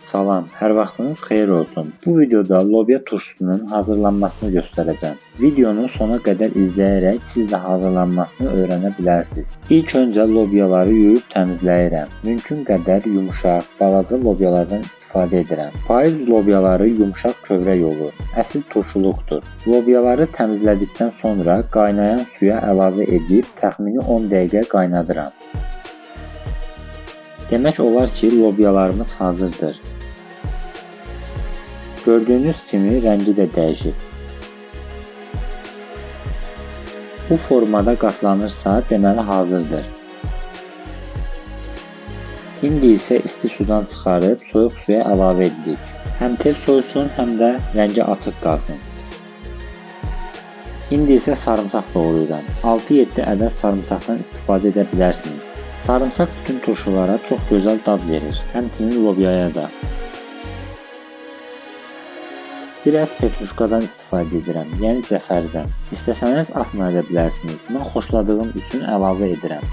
Salam, hər vaxtınız xeyir olsun. Bu videoda lobya turşusunun hazırlanmasını göstərəcəm. Videonu sona qədər izləyərək siz də hazırlanmasını öyrənə bilərsiniz. İlk öncə lobyaları yuyub təmizləyirəm. Mümkün qədər yumşaq, balaca lobyalardan istifadə edirəm. Payız lobyaları yumşaq kövrək olur. Əsl turşuluqdur. Lobyaları təmizlədikdən sonra qaynayan suya əlavə edib təxmini 10 dəqiqə qaynadıram. Demək olar ki, lobyalarımız hazırdır. Gördüyünüz kimi rəngi də dəyişib. Bu formada qatlanırsa, deməli hazırdır. İndi isə isti sudan çıxarıb soyuq suya əlavə edirik. Həm tez soyusun, həm də rəngi açıq qalsın. İndi isə sarımsaq doğrayıram. 6-7 ədəd sarımsaqdan istifadə edə bilərsiniz. Sarımsaq bütün turşulara çox gözəl dad verir, həmçinin lobyaya da. Biraz petruşkadan istifadə edirəm, yəni cəfərdən. İstəsəniz atmaya da bilərsiniz. Mən xoşladığım üçün əlavə edirəm.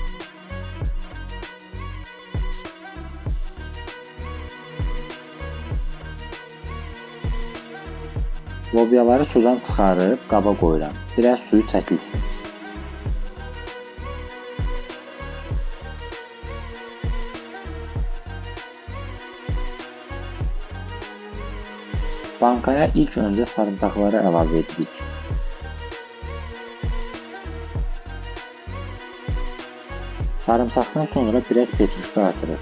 Lobyaları sudan çıxarıb qaba qoyuram. Biraz suyu çəkilsin. Bankaya ilk öncə sarımsaqları əlavə etdik. Sarımsaqdan sonra biraz petruşka atırıq.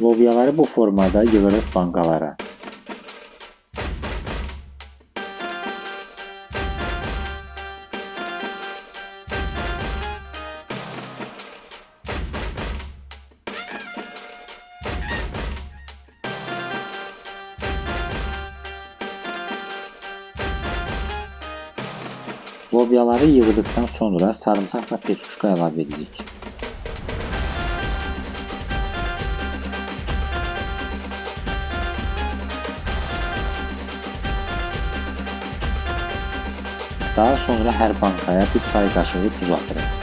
Lobyaları bu formada yığırıq bankalara. Lobyaları yığdıktan sonra sarımsak ve petruşka əlavə edirik. Daha sonra hər bankaya bir çay qaşığı tuz atırıq.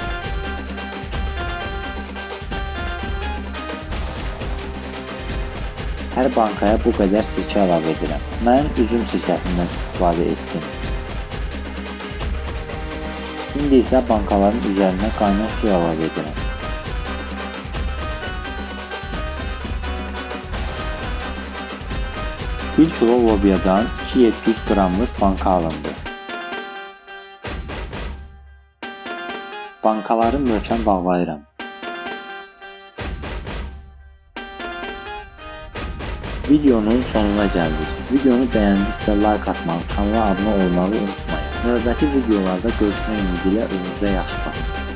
Hər bankaya bu qədər sirkə əlavə edirəm. Mən üzüm sirkəsindən istifadə etdim. İndi isə bankaların üzərinə qaynar su əlavə edirəm. Bir kilo lobyadan 2700 qramlıq banka alındı. Bankaları möhkəm bağlayıram. Videonun sonuna gəldik. Videonu bəyəndinizsə like atmağı, kanala abunə olmağı unutmayın. Növbəti videolarda görüşmək ümidi ilə özünüzə yaxşı baxın.